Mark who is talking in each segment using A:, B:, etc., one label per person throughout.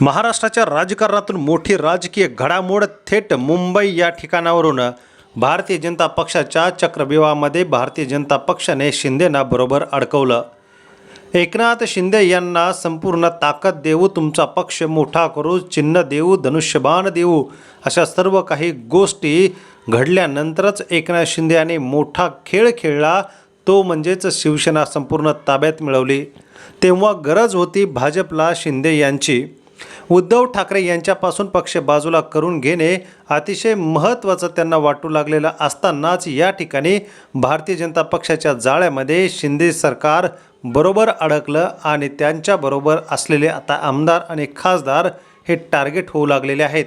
A: महाराष्ट्राच्या राजकारणातून मोठी राजकीय घडामोड थेट मुंबई या ठिकाणावरून. भारतीय जनता पक्षाच्या चक्रव्यूहामध्ये भारतीय जनता पक्षाने शिंदेना बरोबर अडकवलं. एकनाथ शिंदे यांना संपूर्ण ताकद देऊ तुमचा पक्ष मोठा करू चिन्ह देऊ धनुष्यबाण देऊ अशा सर्व काही गोष्टी घडल्यानंतरच एकनाथ शिंदे यांनी मोठा खेळ खेळला. तो म्हणजेच शिवसेना संपूर्ण ताब्यात मिळवली. तेव्हा गरज होती भाजपला शिंदे यांची. उद्धव ठाकरे यांच्यापासून पक्ष बाजूला करून घेणे अतिशय महत्त्वाचं त्यांना वाटू लागलेलं असतानाच या ठिकाणी भारतीय जनता पक्षाच्या जाळ्यामध्ये शिंदे सरकार बरोबर अडकलं आणि त्यांच्याबरोबर असलेले आता आमदार आणि खासदार हे टार्गेट होऊ लागलेले आहेत.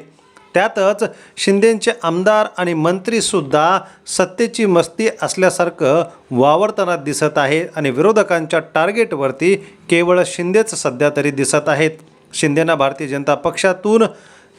A: त्यातच शिंदेंचे आमदार आणि मंत्रीसुद्धा सत्तेची मस्ती असल्यासारखं वावरताना दिसत आहे आणि विरोधकांच्या टार्गेटवरती केवळ शिंदेच सध्या तरी दिसत आहेत. शिंदेना भारतीय जनता पक्षातून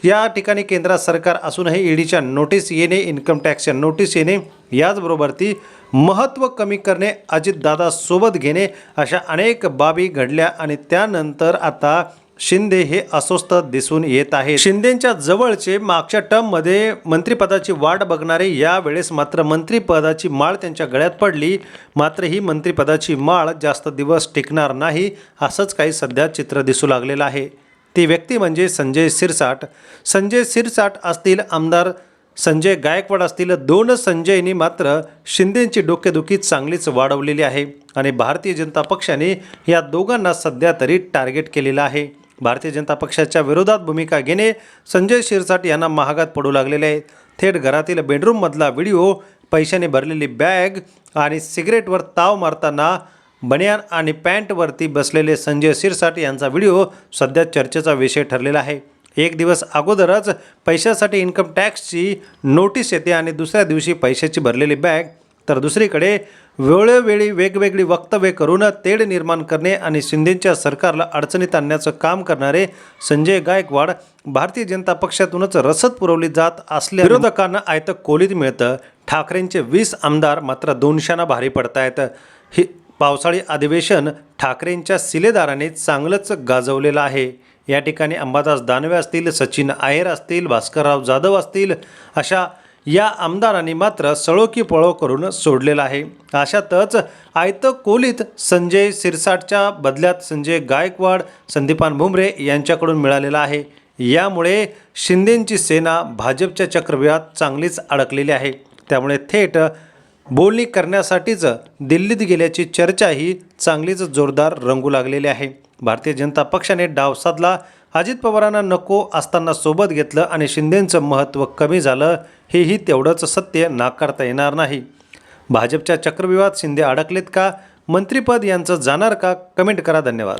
A: या ठिकाणी केंद्रात सरकार असूनही ईडीच्या नोटीस येणे इन्कम टॅक्सच्या नोटीस येणे याचबरोबर ती महत्त्व कमी करणे अजितदादा सोबत घेणे अशा अनेक बाबी घडल्या आणि त्यानंतर आता शिंदे हे अस्वस्थ दिसून येत आहे शिंदेच्या जवळचे मागच्या टर्ममध्ये मंत्रिपदाची वाट बघणारे यावेळेस मात्र मंत्रिपदाची माळ त्यांच्या गळ्यात पडली. मात्र ही मंत्रिपदाची माळ जास्त दिवस टिकणार नाही असंच काही सध्या चित्र दिसू लागलेलं आहे. ती व्यक्ती म्हणजे संजय सिरसाट. संजय सिरसाट असतील आमदार संजय गायकवाड असतील दोन संजयनी मात्र शिंदेची डोकेदुखी चांगलीच वाढवलेली आहे आणि भारतीय जनता पक्षाने या दोघांना सध्या तरी टार्गेट केलेलं आहे. भारतीय जनता पक्षाच्या विरोधात भूमिका घेणे संजय शिरसाट यांना महागात पडू लागलेले आहे. थेट घरातील बेडरूममधला व्हिडिओ पैशाने भरलेली बॅग आणि सिगरेटवर ताव मारताना बनियान आणि पॅन्टवरती बसलेले संजय शिरसाट यांचा व्हिडिओ सध्या चर्चेचा विषय ठरलेला आहे. एक दिवस अगोदरच पैशासाठी इन्कम टॅक्सची नोटीस येते आणि दुसऱ्या दिवशी पैशाची भरलेली बॅग तर दुसरीकडे वेळोवेळी वेगवेगळी वक्तव्ये करून तेढ निर्माण करणे आणि शिंदेच्या सरकारला अडचणीत आणण्याचं काम करणारे संजय गायकवाड भारतीय जनता पक्षातूनच रसद पुरवली जात असल्या विरोधकांना आयतं कोलीत मिळतं. ठाकरेंचे वीस आमदार मात्र दोनशांना भारी पडतायत. ही पावसाळी अधिवेशन ठाकरेंच्या सिलेदाराने चांगलंच गाजवलेलं आहे. या ठिकाणी अंबादास दानवे असतील सचिन आयर असतील भास्करराव जाधव असतील अशा या आमदारांनी मात्र सळोकी पळो करून सोडलेला आहे. अशातच आयत कोलीत संजय सिरसाटच्या बदल्यात संजय गायकवाड संदीपान भुमरे यांच्याकडून मिळालेला आहे. यामुळे शिंदेंची सेना भाजपच्या चक्रव्यूहात चांगलीच अडकलेली आहे. त्यामुळे थेट बोलणी करण्यासाठीच दिल्लीत गेल्याची चर्चाही चांगलीच जोरदार रंगू लागलेली आहे. भारतीय जनता पक्षाने डाव साधला अजित पवारांना नको असताना सोबत घेतलं आणि शिंदेंचं महत्त्व कमी झालं हेही तेवढंच सत्य नाकारता येणार नाही. भाजपच्या चक्रव्यूहात शिंदे अडकलेत का? मंत्रिपद यांचं जाणार का? कमेंट करा धन्यवाद.